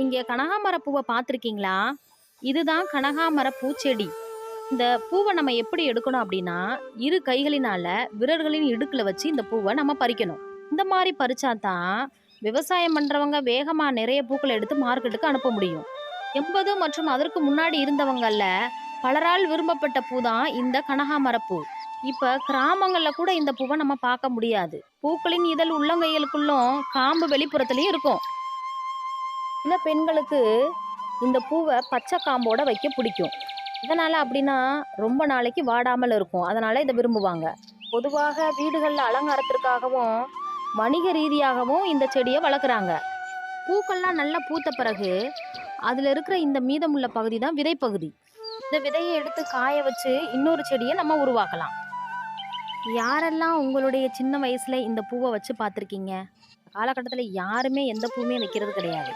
இங்கே கனகாமர பூவை பார்த்துருக்கீங்களா? இதுதான் கனகாமர பூச்செடி இந்த பூவை நம்ம எப்படி எடுக்கணும் அப்படின்னா இரு கைகளினால விரல்களின் இடுக்கில் வச்சு இந்த பூவை நம்ம பறிக்கணும். இந்த மாதிரி பறிச்சா தான் விவசாயம் பண்றவங்க வேகமா நிறைய பூக்களை எடுத்து மார்க்கெட்டுக்கு அனுப்ப முடியும். எண்பது மற்றும் அதற்கு முன்னாடி இருந்தவங்கல்ல பலரால் விரும்பப்பட்ட பூ தான் இந்த கனகாமர பூ இப்ப கிராமங்கள்ல கூட இந்த பூவை நம்ம பார்க்க முடியாது. பூக்களின் இதழ் உள்ளங்கைகளுக்குள்ளும் காம்பு வெளிப்புறத்துலயும் இருக்கும். சில பெண்களுக்கு இந்த பூவை பச்சை காம்போட வைக்க பிடிக்கும். இதனால் அப்படின்னா ரொம்ப நாளைக்கு வாடாமல் இருக்கும். அதனால் இதை விரும்புவாங்க. பொதுவாக வீடுகளில் அலங்காரத்திற்காகவும் வணிக ரீதியாகவும் இந்த செடியை வளர்க்குறாங்க. பூக்கள்லாம் நல்லா பூத்த பிறகு அதில் இருக்கிற இந்த மீதமுள்ள பகுதி தான் விதைப்பகுதி. இந்த விதையை எடுத்து காய வச்சு இன்னொரு செடியை நம்ம உருவாக்கலாம். யாரெல்லாம் உங்களுடைய சின்ன வயசில் இந்த பூவை வச்சு பார்த்துருக்கீங்க? காலகட்டத்தில் யாருமே எந்த பூவுமே வைக்கிறது கிடையாது.